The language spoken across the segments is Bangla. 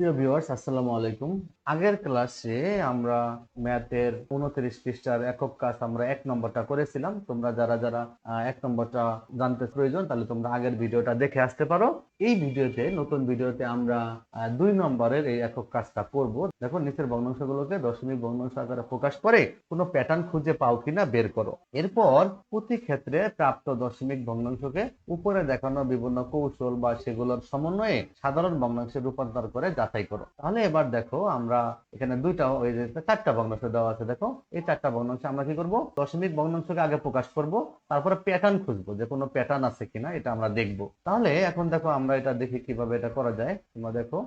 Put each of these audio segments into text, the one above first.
প্রিয় ভিউয়ার্স, আসসালামু আলাইকুম। আগের ক্লাসে আমরা ম্যাথের উনত্রিশ পৃষ্ঠার একক কাজ আমরা এক নম্বরটা করেছিলাম। তোমরা যারা যারা এক নম্বরটা জানতে প্রয়োজন, তাহলে তোমরা আগের ভিডিওটা দেখে আসতে পারো। এই ভিডিওতে, নতুন ভিডিওতে আমরা দুই নম্বরের এই একক কাজটা করব। দেখো নিচের ভগ্নাংশগুলোকে দশমিক ভগ্নাংশ আকারে প্রকাশ করে কোনো প্যাটার্ন খুঁজে পাও কিনা বের করো। এরপর প্রতি ক্ষেত্রে প্রাপ্ত দশমিক ভগ্নাংশকে উপরে দেখানো বিভিন্ন কৌশল বা সেগুলোর সমন্বয়ে সাধারণ ভগ্নাংশে রূপান্তর করে যাচাই করো। তাহলে এবার দেখো, আমরা এখানে দুইটা ওই যে চারটা ভগ্নাংশ দেওয়া আছে, দেখো, এই চারটা ভগ্নাংশে আমরা কি করব? দশমিক ভগ্নাংশকে আগে প্রকাশ করব, তারপরে প্যাটার্ন খুঁজবো যে কোনো প্যাটার্ন আছে কিনা, এটা আমরা দেখব। তাহলে এখন দেখো, আমরা এটা দেখি কীভাবে এটা করা যায়। তোমরা দেখো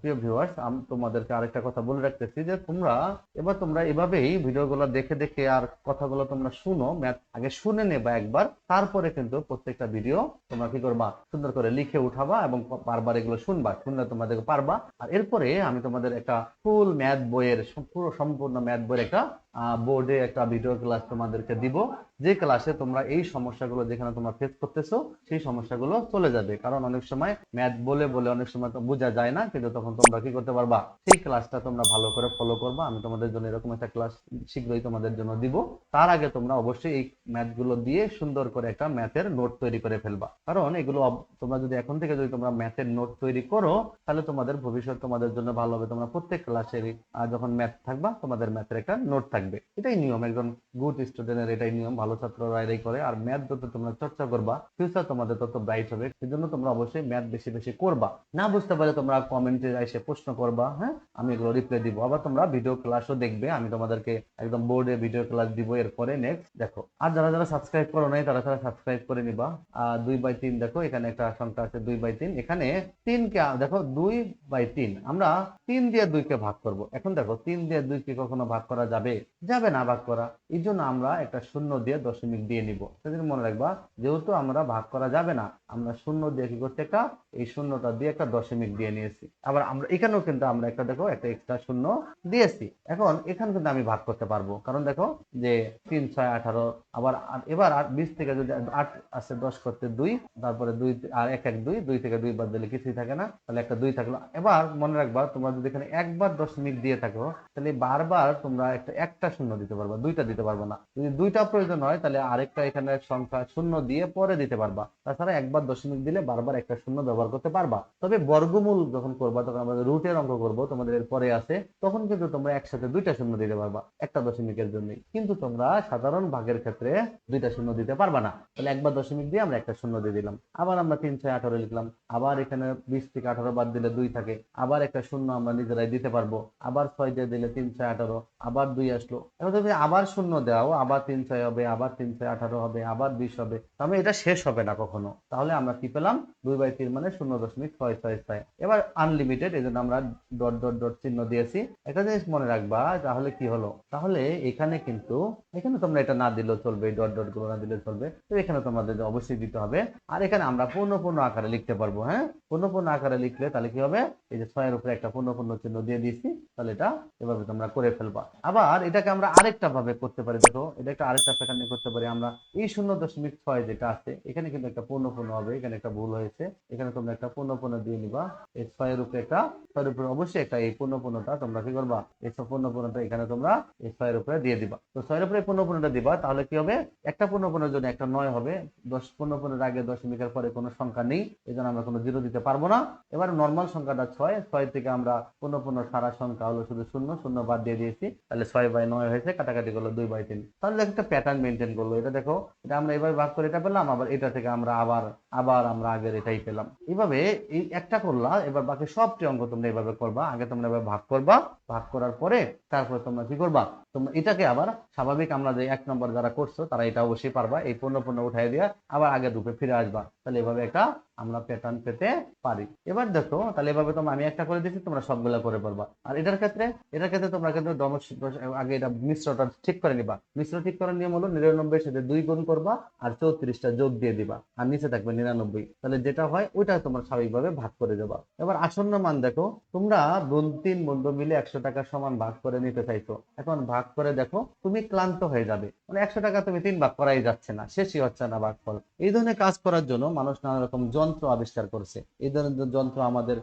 প্রিয় ভিউয়ার্স আমি, তোমাদেরকে আরেকটা কথা বলে রাখতেছি যে তোমরা, এবার তোমরা এভাবেই ভিডিওগুলো দেখে দেখে আর কথাগুলো তোমরা শুনো ম্যাথ আগে শুনে নেবা একবার, তারপরে কিন্তু প্রত্যেকটা ভিডিও তোমরা কি করবা, সুন্দর করে লিখে উঠাবা এবং বারবার এগুলো শুনবা, শুনলে তোমাদের পারবা। আর এরপরে আমি তোমাদের একটা ফুল ম্যাথ বইয়ের পুরো সম্পূর্ণ ম্যাথ বইয়ের একটা বোর্ডে একটা ভিডিও ক্লাস তোমাদেরকে দিব। যে ক্লাসে তোমরা এই সমস্যাগুলো যেখানে তোমরা ফেস করতেছো, সেই সমস্যাগুলো চলে যাবে। কারণ অনেক সময় ম্যাথ বলে বলে অনেক সময় তো বোঝা যায় না, কিন্তু তখন তোমরা কি করতে পারবা? সেই ক্লাসটা তোমরা ভালো করে ফলো করবা। আমি তোমাদের জন্য এরকম একটা ক্লাস শীঘ্রই তোমাদের জন্য দিব। তার আগে তোমরা অবশ্যই এই ম্যাথগুলো দিয়ে সুন্দর করে একটা ম্যাথের নোট তৈরি করে ফেলবা। কারণ এগুলো তোমরা যদি এখন থেকে যদি তোমরা ম্যাথের নোট তৈরি করো, তাহলে তোমাদের ভবিষ্যৎ তোমাদের জন্য ভালো হবে। তোমরা প্রত্যেক ক্লাসের যখন ম্যাথ থাকবা, তোমাদের ম্যাথের একটা নোট থাকবে। এটাই নিয়ম, একজন গুড স্টুডেন্টের এটাই নিয়ম, ভালো ছাত্ররা এটাই করে। আর ম্যাথ যত তোমরা চর্চা করবা ফিউচার তোমাদের তত ব্রাইট হবে। সেজন্য তোমরা অবশ্যই ম্যাথ বেশি বেশি করবা। না বুঝতে পারলে তোমরা কমেন্টে এসে প্রশ্ন করবা হ্যাঁ? আমি এগুলো রিপ্লাই দিব। আবার তোমরা ভিডিও ক্লাসও দেখবে। আমি তোমাদেরকে একদম বোর্ডে ভিডিও ক্লাস দিব এরপরে নেক্সট দেখো, আর যারা যারা সাবস্ক্রাইব করো নাই, তারা তারা সাবস্ক্রাইব করে নিবা। আর দুই বাই তিন, দেখো, এখানে একটা সংখ্যা আছে দুই বাই তিন। এখানে তিনকে দেখো, দুই বাই তিন। আমরা তিন দিয়ে দুইকে ভাগ করব। এখন দেখো, তিন দিয়ে দুইকে কখনো ভাগ করা যাবে? যাবে না ভাগ করা, এই জন্য আমরা একটা শূন্য দিয়ে দশমিক দিয়ে নিব। সেদিন মনে রাখবা, যেহেতু আমরা ভাগ করা যাবে না, আমরা শূন্য দিয়ে কি করতে একটা, এই শূন্যটা দিয়ে একটা দশমিক দিয়ে নিয়েছি। আবার আমরা এখানেও কিন্তু আমরা একটা, দেখো, একটা এক্সট্রা শূন্য দিয়েছি। এখন এখানে কিন্তু আমি ভাগ করতে পারব। কারণ দেখো, যে তিন, ছয়, আঠারো, আবার এবার আট বিশ থেকে যদি আট আছে দশ করতে দুই, তারপরে দুই আর এক এক, দুই দুই থেকে দুই বাদ দিলে কিছুই থাকে না, তাহলে একটা দুই থাকল। এবার মনে রাখবা, তোমরা যদি এখানে একবার দশমিক দিয়ে থাকো, তাহলে বারবার তোমরা একটা একটা শূন্য দিতে পারবা, দুইটা দিতে পারবা না। যদি দুইটা প্রয়োজন হয়, তাহলে আরেকটা এখানে সংখ্যা শূন্য দিয়ে পরে দিতে পারবা। তাছাড়া একবার দশমিক দিলে বারবার একটা শূন্য ব্যবহার করতে পারবা। তবে বর্গমূল যখন করবা, তখন আমাদের রুটের অঙ্ক করব, তোমাদের পরে আছে। তখন কিন্তু তোমরা একসাথে দুইটা শূন্য দিতে পারবা, একটা দশমিকের জন্য কিন্তু তোমরা সাধারণ ভাগের ক্ষেত্রে দুইটা শূন্য দিতে পারবা না। তাহলে একবার দশমিক দিয়ে আমরা একটা শূন্য দিয়ে দিলাম। আবার আমরা তিন, ছয়, আঠারো লিখলাম। আবার এখানে বিশ থেকে আঠারো বাদ দিলে দুই থাকে। আবার একটা শূন্য আমরা নিজেরাই দিতে পারব। আবার ছয় দিয়ে দিলে তিন, ছয়, আঠারো। আবার দুই আসলো। এখন তুমি আবার শূন্য দাও আবার তিন ছয় হবে, আবার তিন ছয় আঠারো হবে, আবার বিশ হবে, তাহলে এটা শেষ হবে না কখনো। তাহলে আমরা কি পেলাম? দুই বাই তিন মানে শূন্য দশমিক ছয় ছয় ছয়। এবার আনলিমিটেড এই জন্য আমরা ডট ডট ডট চিহ্ন দিয়েছি। একটা জিনিস মনে রাখবা, তাহলে কি হলো? তাহলে এখানে কিন্তু, এখানে তোমরা এটা না দিলেও চলবে ডট ডটগুলো না দিলে চলবে। তো এখানে তোমাদের অবশ্যই দিতে হবে। আর এখানে আমরা পূর্ণ পূর্ণ আকারে লিখতে পারব হ্যাঁ? পূর্ণ পূর্ণ আকারে লিখলে তাহলে কি হবে? এই যে ছয়ের উপরে একটা পূর্ণ পূর্ণ চিহ্ন দিয়ে দিয়েছি, তাহলে এটা এভাবে তোমরা করে ফেলবা। আবার এটাকে আমরা আরেকটা ভাবে করতে পারি, দেখো, এটা একটা আরেকটা প্যাটার্নে করতে পারি আমরা। এই শূন্য দশমিক ছয় যেটা আছে, এখানে কিন্তু একটা পূর্ণ পূর্ণ হবে, এখানে একটা ভুল হয়েছে। এখানে তোমরা একটা পূর্ণ পূর্ণ দিয়ে নিবা। এই ছয়ের উপরে একটা, ছয়ের উপরে অবশ্যই একটা এই পূর্ণ পূর্ণটা তোমরা কি করবা? এই পূর্ণ পূর্ণটা এখানে তোমরা এই ছয়ের উপরে দিয়ে দিবা। তো ছয়ের উপরে পূর্ণ পূর্ণটা দিবা, তাহলে কি হবে? একটা পূর্ণ পূর্ণের জন্য একটা নয় হবে। দশ, পূর্ণ পূর্ণের আগে দশমিকের পরে কোনো সংখ্যা নেই এই জন্য আমরা কোনো জিরো দিতে পারব না। এবার নর্মাল সংখ্যাটা ছয় ছয় থেকে আমরা পূর্ণ পূর্ণ সারা সংখ্যা হলো শুধু শূন্য শূন্য বাদ দিয়ে দিয়েছি। তাহলে ছয় বাই নয় হয়েছে, কাটাকাটি করল দুই বাই তিন। তাহলে একটা প্যাটার্ন মেনটেন করল। এটা দেখো, এটা আমরা এবার ভাগ করে এটা পেলাম, আবার এটা থেকে আমরা আবার আবার আমরা আগের এটাই পেলাম। এইভাবে এই একটা করলা, এবার বাকি সবটি অঙ্ক তোমরা এইভাবে করবা। আগে তোমরা এবার ভাগ করবা, ভাগ করার পরে তারপরে তোমরা কি করবা? তোমরা এটাকে আবার স্বাভাবিক আমরা যে এক নম্বর যারা করছ, তারা এটা অবশ্যই পারবা। এই পূর্ণ পূর্ণ উঠাই দিয়া আবার আগের রূপে ফিরে আসবা। তাহলে এভাবে একটা আমরা প্যাটার্ন পেতে পারি। এবার দেখো, তাহলে এভাবে তোমরা আমি একটা করে দিচ্ছি তোমরা সবগুলা করে পারবা। আর এটার ক্ষেত্রে এটার ক্ষেত্রে তোমরা কিন্তু ডমস আগে এটা মিশ্রটা ঠিক করে নিবা। মিশ্র ঠিক করার নিয়ম হলো নিরানব্বই সাথে দুই গুণ করবা আর চৌত্রিশটা যোগ দিয়ে দিবা। আর নিচে থাকবে নিরানব্বই। তাহলে যেটা হয়, ওইটা তোমরা স্বাভাবিকভাবে ভাগ করে দেবা। এবার আসন্ন মান দেখো, তোমরা বোন তিন বন্ধু মিলে একশো টাকা সমান ভাগ করে নিতে চাইছো। এখন ভাগ করে দেখো, তুমি ক্লান্ত হয়ে যাবে। মানে একশো টাকা তুমি তিন ভাগ করাই যাচ্ছে না, শেষই হচ্ছে না ভাগ ফল এই ধরনের কাজ করার জন্য মানুষ নানা রকম যন্ত্র যন্ত্র আবিষ্কার করছে। এই ধরনের যন্ত্র আমাদের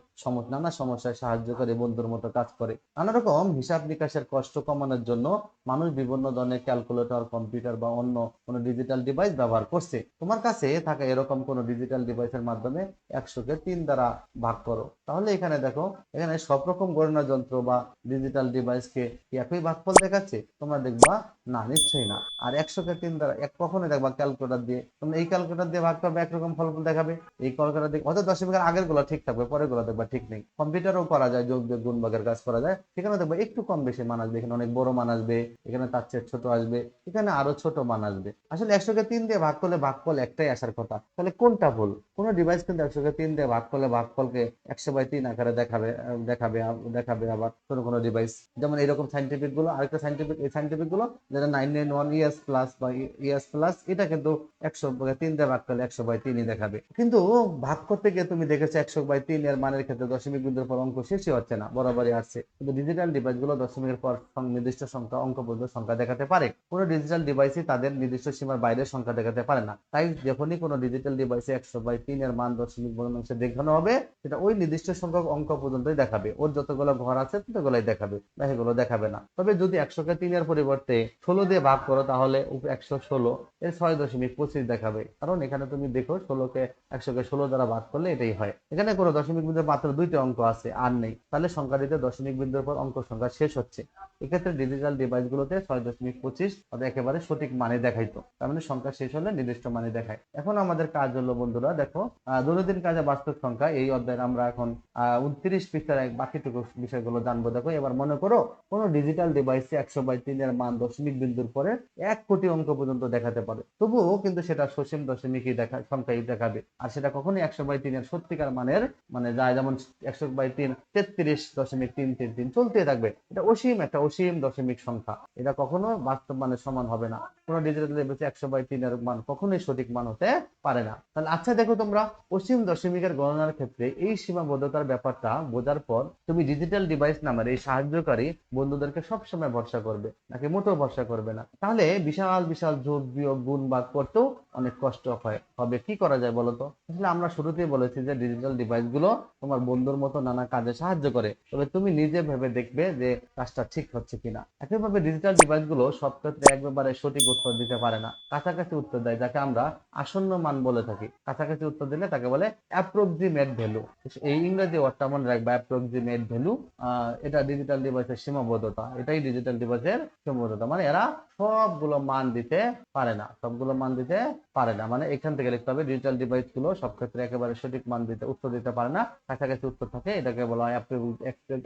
নানা সমস্যায় সাহায্য করে, বন্ধুর মতো কাজ করে। নানা রকম হিসাব নিকাশের কষ্ট কমানোর জন্য মানুষ বিভিন্ন ধরনের ক্যালকুলেটর কম্পিউটার বা অন্য কোনো ডিজিটাল ডিভাইস ব্যবহার করছে। তোমার কাছে থাকা এরকম কোনো ডিজিটাল ডিভাইসের মাধ্যমে একশোকে তিন দ্বারা ভাগ করো। তাহলে এখানে দেখো, এখানে সব রকম গণনা যন্ত্র বা ডিজিটাল ডিভাইসকে কি একই ভাগফল দেখাচ্ছে? তোমরা দেখবা না, নিশ্চয়ই না। আর একশোকে তিন দ্বারা, এক কখনোই দেখবা ক্যালকুলেটর দিয়ে তোমরা এই ক্যালকুলেটর দিয়ে ভাগ করবে, একরকম ফলাফল দেখাবে। এই ক্যালকুলেটর দিয়ে অত দশমিকের আগেরগুলো ঠিক থাকবে পরেরগুলো দেখবা ঠিক নেই। কম্পিউটারও করা যায়, যোগ বিয়োগ গুণ ভাগের কাজ করা যায়। সেখানে দেখবা একটু কম বেশি মান আসবে, এখানে অনেক বড় মান আসবে, এখানে তার চেয়ে ছোট আসবে, এখানে আরও ছোট মান আসবে। আসলে একশোকে তিন দিয়ে ভাগ করলে ভাগফল একটাই আসার কথা। তাহলে কোনটা ভুল? কোন ডিভাইস কিন্তু একশোকে তিন দিয়ে ভাগ করলে ভাগ ভাগফলকে একশো বাই তিন আকারে দেখাবে দেখাবে দেখাবে আবার কোনো কোনো ডিভাইস যেমন এরকম সাইন্টিফিকগুলো, আরেকটা সাইন্টিফিক এই সাইন্টিফিকগুলো যেটা নাইন ইয়ার্স প্লাস বা ইয়ার্স প্লাস এটা কিন্তু একশো তিন দিয়ে ভাগ করলে একশো বাই তিনই দেখাবে। কিন্তু ভাগ করতে গিয়ে তুমি দেখেছ একশো বাই তিন এর মানের ক্ষেত্রে দশমিক বিন্দুর পর অঙ্ক শেষই হচ্ছে না, বরাবরই আসছে। কিন্তু ডিজিটাল ডিভাইসগুলো দশমিকের পর নির্দিষ্ট সংখ্যা, অঙ্ক পর্যন্ত সংখ্যা দেখাতে পারে। কোনো ডিজিটাল ডিভাইসই তাদের নির্দিষ্ট সীমার বাইরে সংখ্যা দেখাতে পারে না। তাই যখনই কোনো ডিজিটাল ডিভাইসে একশো বাই তিন এর মান দশমিক ভগ্নাংশে দেখানো হবে, সেটা ওই নির্দিষ্ট সংখ্যক অঙ্ক পর্যন্তই দেখাবে। ওর যতগুলো ঘর আছে ততগুলোই দেখাবে, বাকিগুলো দেখাবে না। তবে যদি একশোকে তিনের পরিবর্তে ষোলো দিয়ে ভাগ করো তাহলে একশো ষোলো। এর ছয় দশমিক পঁচিশ দেখাবে। কারণ এখানে তুমি দেখো ষোলোকে একশোকে ষোলো দ্বারা ভাগ করলে এটাই হয়। এখানে কোনো দশমিক বিন্দুর মাত্র দুইটা অঙ্ক আছে, আর নেই। তাহলে সংখ্যাটিতে দশমিক বিন্দুর পর অঙ্ক সংখ্যা শেষ হচ্ছে। এক্ষেত্রে ডিজিটাল ডিভাইস গুলোতে ছয় দশমিক পঁচিশ একেবারে সঠিক মানে দেখাইতো। তার মানে সংখ্যা শেষ হলে নির্দিষ্ট মানে দেখায়। এখন আমাদের কাজ হলো বন্ধুরা, দেখো দৈনন্দিন কাজে বাস্তব সংখ্যা, এই অধ্যায়ে আমরা এখন উনত্রিশ পৃষ্ঠার বাকিটুকু বিষয়গুলো জানব। দেখো, এবার মনে করো কোনো ডিজিটাল ডিভাইসে একশো বাই তিনের মান দশমিক বিন্দুর পরে এক কোটি অঙ্ক পর্যন্ত দেখাতে পারে। তবুও কিন্তু সেটা সসীম দশমিকই দেখা, সংখ্যাই দেখাবে। আর সেটা কখনোই একশো বাই তিনের সত্যিকার মানের মানে যায় যেমন একশো বাই তিন তেত্রিশ দশমিক তিন তিন তিন চলতে থাকবে। এটা অসীম, একটা অসীম দশমিক সংখ্যা। এটা কখনো বাস্তব মানের সমান হবে না। কোনো ডিজিটাল ডিভাইসে একশো বাই তিনের মান কখনোই সঠিক মান হতে পারে না। তাহলে আচ্ছা দেখো তোমরা, অসীম দশমিকের গণনার ক্ষেত্রে এই সীমাবদ্ধতার ব্যাপারটা বোঝার পর তুমি ডিজিটাল ডিভাইস নামের এই সাহায্যকারী বন্ধুদেরকে সবসময় ভরসা করবে। নাকি মোটেও ভরসা করবে না। তাহলে বিশাল বিশাল যোগ বিয়োগ, গুণ বাদ করতেও অনেক কষ্ট হয়। হবে কি করা যায় বলতো আসলে আমরা শুরুতেই বলেছি যে ডিজিটাল ডিভাইসগুলো তোমার বন্ধুর মতো নানা কাজে সাহায্য করে। তবে তুমি নিজে ভেবে দেখবে যে কাজটা ঠিক হচ্ছে কিনা। একইভাবে ডিজিটাল ডিভাইসগুলো সব ক্ষেত্রে একবারে সঠিক উত্তর দিতে পারে না। কাছাকাছি উত্তর দেয়, যাকে আমরা আসন্ন মান বলে থাকি। কাছাকাছি উত্তর দিলে তাকে বলে অ্যাপ্রক্সিমেট ভ্যালু এই ইংরেজি ওয়ার্ডটা মনে রাখবে অ্যাপ্রক্সিমেট ভ্যালু এটা ডিজিটাল ডিভাইসের সীমাবদ্ধতা। এটাই ডিজিটাল ডিভাইসের সীমাবদ্ধতা। মানে এরা সবগুলো মান দিতে পারে না, সবগুলো মান দিতে পারে না। মানে এখান থেকে লিখতে হবে ডিজিটাল ডিভাইসগুলো সব ক্ষেত্রে একেবারে সঠিক মান দিতে, উত্তর দিতে পারে না। কাছাকাছি উত্তর থাকে, এটাকে বলা হয়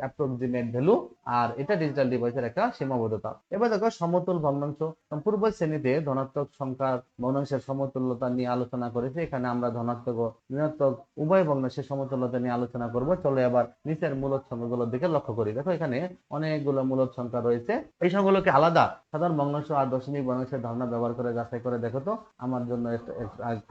অ্যাপ্রক্সিমেট ভ্যালু আর এটা ডিজিটাল ডিভাইসের একটা সীমাবদ্ধতা। এবার দেখো সমতুল ভগ্নাংশ। পূর্ব শ্রেণীতে ধনাত্মক সংখ্যার ভগ্নাংশের সমতুল্যতা নিয়ে আলোচনা করেছি। এখানে আমরা ধনাত্মক ও ঋণাত্মক উভয় ভগ্নাংশের সমতুল্যতা নিয়ে আলোচনা করব। চলো এবার নিচের মূলত সংখ্যাগুলোর দিকে লক্ষ্য করি। দেখো এখানে অনেকগুলো মূলত সংখ্যা রয়েছে। এই সংখ্যাগুলোকে আলাদা সাধারণ ভগ্নাংশ আর দশমিক ভগ্নাংশের ধারণা ব্যবহার করে যাচাই করে দেখো তো। আমার জন্য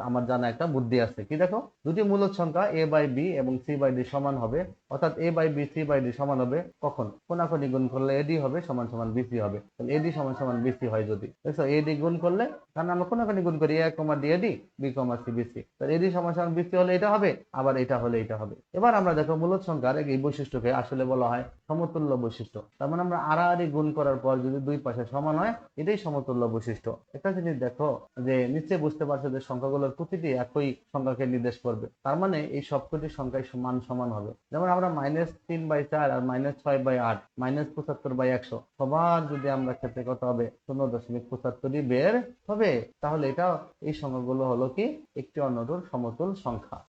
আমার জানা একটা বুদ্ধি আছে। কি দেখো? দুটি মূলত সংখ্যা এ বাই বি এবং সি বাই ডি সমান হবে। অর্থাৎ A by B C by D সমান হবে কখন? কোনাকুনি গুণ করলে এডি হবে, সমান সমান বিসি হবে। তাহলে এডি সমান সমান বিসি হয় যদি। দেখছ? এডি গুণ করলে কারণ আমরা কোনাকুনি গুণ করি। A comma D AD B comma C BC তাহলে এডি সমান সমান বিসি হলে এটা হবে, আবার এটা হলে এটা হবে। এবার আমরা দেখো মূলত সংখ্যার এই বৈশিষ্ট্যকে আসলে বলা হয় সমতুল্য বৈশিষ্ট্য। তার মানে আমরা আড়াআড়ি গুণ করার পর যদি দুই পাশে সমান হয় এটাই সমতুল্য বৈশিষ্ট্য। একটা জিনিস দেখো যে নিশ্চয়ই বুঝতে পারছ যে সংখ্যাগুলোর প্রতিটি একই সংখ্যাকে নির্দেশ করবে। তার মানে এই সবকটি সংখ্যায় সমান সমান হবে। যেমন আমরা মাইনাস তিন বাই চার আর মাইনাস ছয় বাই আট মাইনাস পঁচাত্তর বাই একশো, সবার যদি আমরা ক্ষেত্রে কত হবে? শূন্য দশমিক পঁচাত্তরই বের হবে। তাহলে এটা, এই সংখ্যাগুলো হলো কি? একটি অন্যটির সমতুল সংখ্যা।